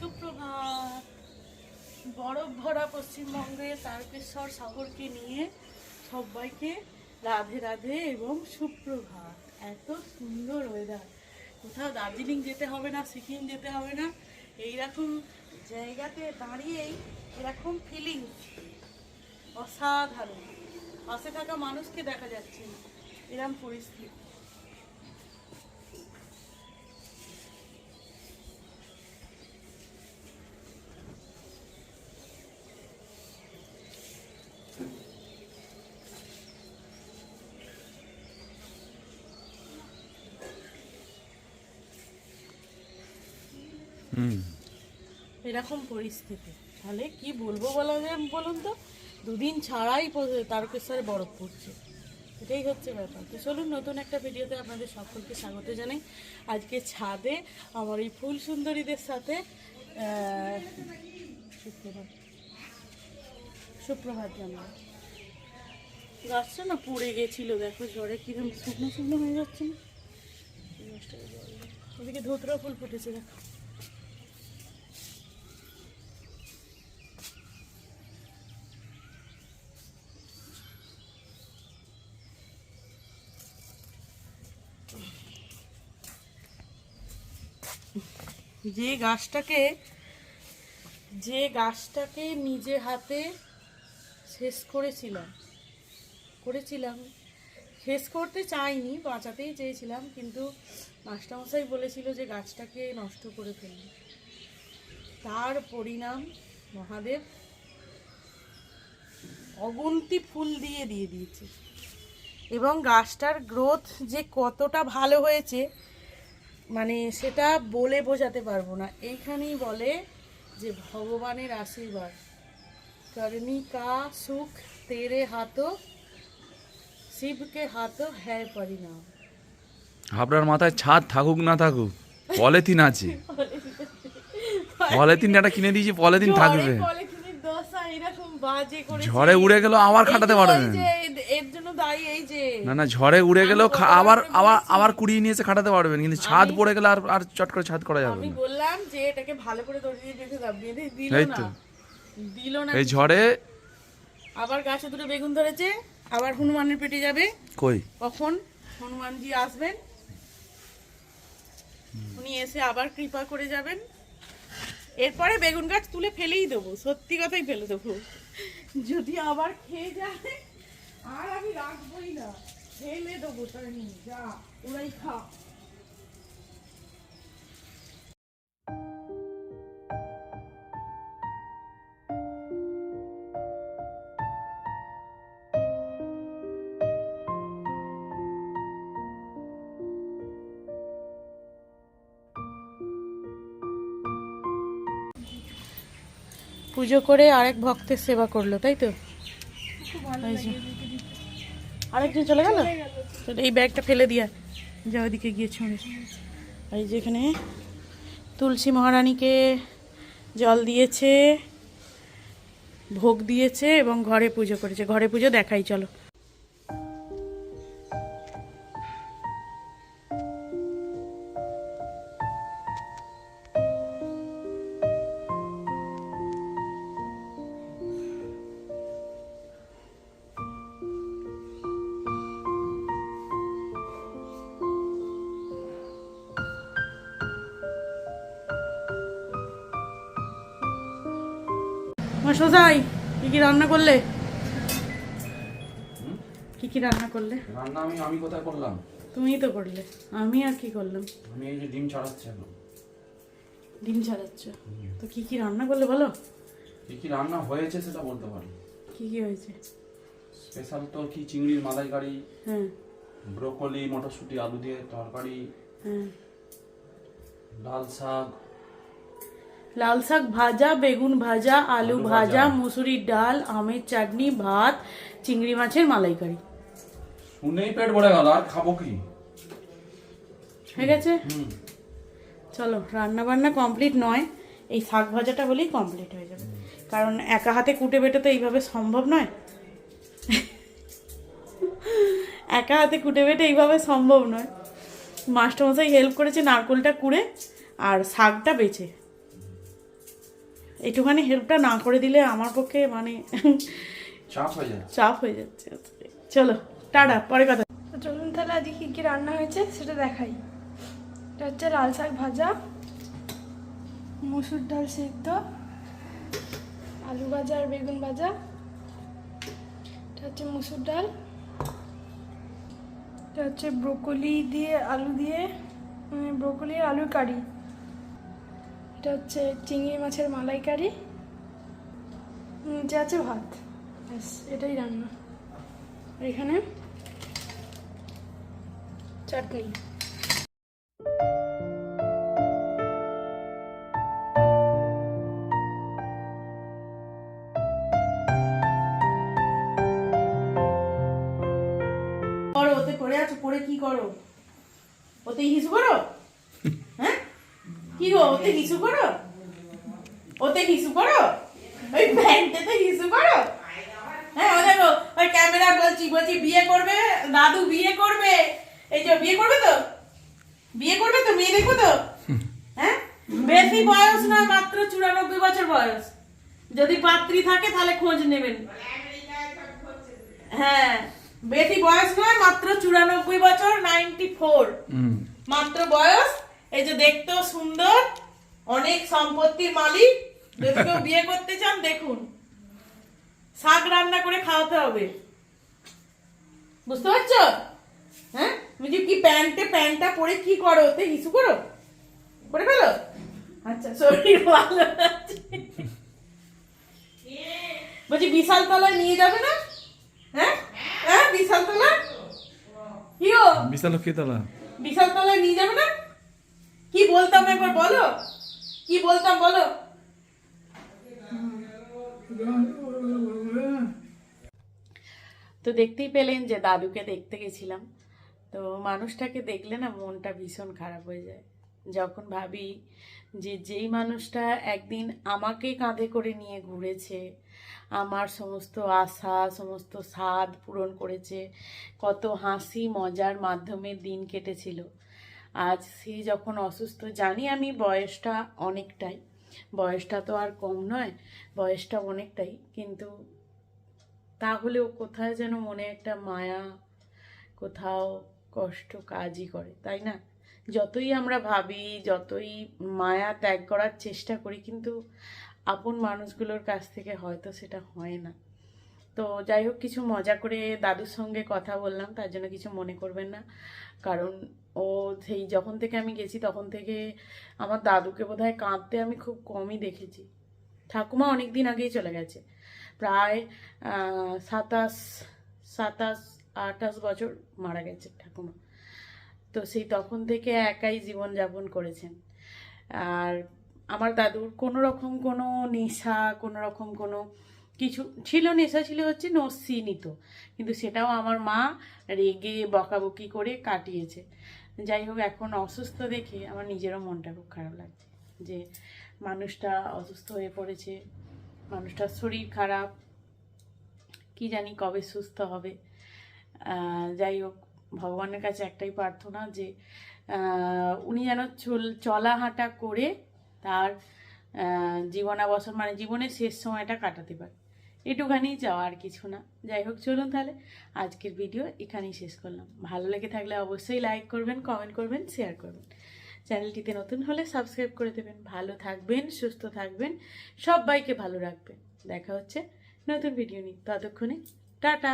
সুপ্রভাত। বরফ ভরা পশ্চিমবঙ্গে তারকেশ্বর শহরকে নিয়ে সবাইকে রাধে রাধে এবং সুপ্রভাত। এত সুন্দর ওয়েদার কোথাও দার্জিলিং যেতে হবে না, সিকিম যেতে হবে না। এইরকম জায়গাতে দাঁড়িয়েই এরকম ফিলিংস অসাধারণ। পাশে থাকা মানুষকে দেখা যাচ্ছে না। এরকম পরিস্থিতি। এরকম পরিস্থিতি। তাহলে কি বলব বলা যায় বলুন তো? দুদিন ছাড়াই তারকেশ্বরে বরফ পড়ছে। এটাই হচ্ছে ব্যাপার। তো চলুন, নতুন একটা ভিডিওতে আপনাদের সকলকে স্বাগত জানাই। আজকে ছাদে আমার এই ফুল সুন্দরীদের সাথে সুপ্রভাত জানাই গাছটা না পড়ে গেছিল, দেখো ঝড়ে কিরম শুকনো শুকনো হয়ে যাচ্ছে না। ওদিকে ধুতরা ফুল ফুটেছে, দেখো। যে গাছটাকে যে গাছটাকে নিজে হাতে শেষ করেছিলাম করেছিলাম, শেষ করতে চাইনি, বাঁচাতেই চেয়েছিলাম, কিন্তু মাস্টারমশাই বলেছিল যে গাছটাকে নষ্ট করে ফেলবে। তার পরিণাম মহাদেব অগুন্তি ফুল দিয়ে দিয়ে দিয়েছে। এবং গাছটার গ্রোথ যে কতটা ভালো হয়েছে মানে সেটা বলে বোঝাতে পারব না। এইখানেই বলে যে ভগবানের আশীর্বাদ। করনি কা সুখ তেরে হাতো শিবকে হাতো হ্যায় পরিণাম। আপনার মাথায় ছাদ থাকুক না থাকুক পলিথিন আছে। পলিথিন একটা কিনে দিয়েছি পলিথিন থাকবে। ঝড়ে উড়ে গেল আবার খাটাতে এই তো পারবেন এই যে না না ঝড়ে উড়ে গেলেও আবার আবার আবার কুড়িয়ে নিয়ে এসে খাটাতে পারবেন কিন্তু ছাদ পড়ে গেলে আর আর চট করে ছাদ করা যাবে আমি বললাম যে এটাকে ভালো করে দড়ি দিয়ে বেঁধে দাও বেঁধে দিল না। দিল না এই ঝড়ে আবার গাছে দুটো বেগুন ধরেছে আবার হনুমানের পেটে যাবে। কই? কখন? হনুমানজি আসবেন। উনি এসে আবার কৃপা করে যাবেন। এরপরে বেগুন গাছ তুলে ফেলেই দেবো সত্যি কথাই ফেলে দেবো। যদি আবার খেয়ে যায় আর আমি রাখবোই না। ফেলে দেবো নিয়ে যা ওরাই খা। পুজো করে আরেক ভক্তের সেবা করল তাই তো। আরেকজন চলে গেল? এই ব্যাগটা ফেলে দিয়া যা ওদিকে গিয়েছে ছুঁড়ে এই যে এখানে তুলসী মহারানীকে জল দিয়েছে ভোগ দিয়েছে এবং ঘরে পুজো করেছে। ঘরে পুজো দেখাই চলো। মা সোজাই কি কি রান্না করলে? কি কি রান্না করলে? রান্না আমি আমি কোথায় করলাম? তুমিই তো করলে আমি আর কি করলাম? আমি এই যে ডিম ছাড়াচ্ছি এখন। ডিম ছাড়াচ্ছ? তো কি কি রান্না করলে বলো? কি কি রান্না হয়েছে সেটা বলতে পারি। কি কি হয়েছে? স্পেশাল তো কি চিংড়ির মালাইকারি হ্যাঁ। ব্রোকলি মটরশুঁটি আলু দিয়ে তরকারি হ্যাঁ। লাল শাক লাল শাক ভাজা বেগুন ভাজা আলু ভাজা। মুসুরির ডাল আমের চাটনি ভাত চিংড়ি মাছের মালাইকারি। শুনেই পেট ভরে গেল আর খাব কি? হয়ে গেছে? চলো রান্না বান্না কমপ্লিট নয় এই শাক ভাজাটা হলেই কমপ্লিট হয়ে যাবে। কারণ একা হাতে কুটে বেটে তো এইভাবে সম্ভব নয়। একা হাতে কুটে বেটে এইভাবে সম্ভব নয়। মাস্টারমশাই হেল্প করেছে নারকোলটা কুড়ে আর শাকটা বেছে একটুখানি হেল্পটা না করে দিলে আমার পক্ষে মানে চাপ হয়ে যায়। চাপ হয়ে যাচ্ছে। চলো টাটা পরে কথা। চলুন তাহলে আজকে কী কী রান্না হয়েছে সেটা দেখাই। এটা হচ্ছে লাল শাক ভাজা মুসুর ডাল সিদ্ধ আলু ভাজা আর বেগুন ভাজা। এটা হচ্ছে মুসুর ডাল। এটা হচ্ছে ব্রোকলি দিয়ে আলু দিয়ে মানে ব্রোকলি আর আলুর কারি। এটা হচ্ছে চিংড়ি মাছের মালাইকারি। নিচে আছে ভাত। ব্যাস, এটাই রান্না। আর এখানে চাটনি। করো, ওতে পড়ে আছো, পড়ে কি করো? ওতে হিসু করো? গো ওতে হিসু করো। ওতে হিসু করো। ওই প্যান্টেতে হিসু করো। হ্যাঁ ও দেখো ওই ক্যামেরা বলছি বলছি বিয়ে করবে? দাদু বিয়ে করবে? এই যে বিয়ে করবে তো? বিয়ে করবে তো? মেয়ে দেখব তো? হ্যাঁ? বেশি বয়স না মাত্র চুরানব্বই বছর বয়স। যদি পাত্রী থাকে তাহলে খোঁজ নেবেন। হ্যাঁ বেশি বয়স নয় মাত্র চুরানব্বই বছর নাইনটি ফোর মাত্র বয়স এই যে দেখতেও সুন্দর অনেক সম্পত্তির মালিক। যদি কেউ বিয়ে করতে চান দেখুন। শাক রান্না করে খাওয়াতে হবে। বুঝতে পারছ? হ্যাঁ? বুঝি কি প্যান্টে প্যান্টটা পরে কি করো? ওতে হিসু করো? করে ফেলো? আচ্ছা শরীর ভালো বলছি বিশাল তলায় নিয়ে যাবে না? হ্যাঁ? হ্যাঁ বিশাল তলা? কি বিশাল লক্ষ্মীতলা। বিশাল তলায় নিয়ে যাবে না? কি বলতাম একবার বলো? কি বলতাম বলো? তো দেখতেই পেলেন যে দাদুকে দেখতে গেছিলাম। তো মানুষটাকে দেখলে না মনটা ভীষণ খারাপ হয়ে যায়। যখন ভাবি যে যেই মানুষটা একদিন আমাকে কাঁধে করে নিয়ে ঘুরেছে, আমার সমস্ত আশা, সমস্ত স্বাদ পূরণ করেছে, কত হাসি মজার মাধ্যমে দিন কেটেছিল। আজ সে যখন অসুস্থ, জানি আমি বয়সটা অনেকটাই। বয়সটা তো আর কম নয়, বয়সটা অনেকটাই। কিন্তু তাহলেও কোথায় যেন মনে একটা মায়া, কোথাও কষ্ট কাজই করে, তাই না? যতই আমরা ভাবি, যতই মায়া ত্যাগ করার চেষ্টা করি, কিন্তু আপন মানুষগুলোর কাছ থেকে হয়তো সেটা হয় না। তো যাই হোক, কিছু মজা করে দাদুর সঙ্গে কথা বললাম, তার জন্য কিছু মনে করবেন না। কারণ ও সেই যখন থেকে আমি গেছি তখন থেকে আমার দাদুকে বোধহয় কাঁদতে আমি খুব কমই দেখেছি। ঠাকুমা অনেক দিন আগেই চলে গেছে। প্রায় সাতাশ সাতাশ, আঠাশ বছর মারা গেছে ঠাকুমা। তো সেই তখন থেকে একাই জীবনযাপন করেছেন। আর আমার দাদুর কোনো রকম কোনো নেশা, কোনো রকম কোনো কিছু ছিল, নেশা ছিল হচ্ছে নস্যি নিত কিন্তু সেটাও আমার মা রেগে বকাবকি করে কাটিয়েছে। যাই হোক এখন অসুস্থ দেখে আমার নিজেরও মনটা খুব খারাপ লাগছে। যে মানুষটা অসুস্থ হয়ে পড়েছে মানুষটার শরীর খারাপ কি জানি কবে সুস্থ হবে। যাই হোক ভগবানের কাছে একটাই প্রার্থনা যে উনি যেন চল চলা হাঁটা করে তার আহ, জীবনাবসর মানে জীবনের শেষ সময়টা কাটাতে পারে। এটুখানি যাওয়া আর কিছু না। যাই হোক, চলুন তাহলে আজকের ভিডিও এখানেই শেষ করলাম। ভালো লেগে থাকলে অবশ্যই লাইক করবেন কমেন্ট করবেন শেয়ার করবেন। চ্যানেলটিতে নতুন হলে সাবস্ক্রাইব করে দেবেন। ভালো থাকবেন, সুস্থ থাকবেন, সবাইকে ভালো রাখবেন। দেখা হচ্ছে নতুন ভিডিও নিয়ে। ততক্ষণে, টাটা!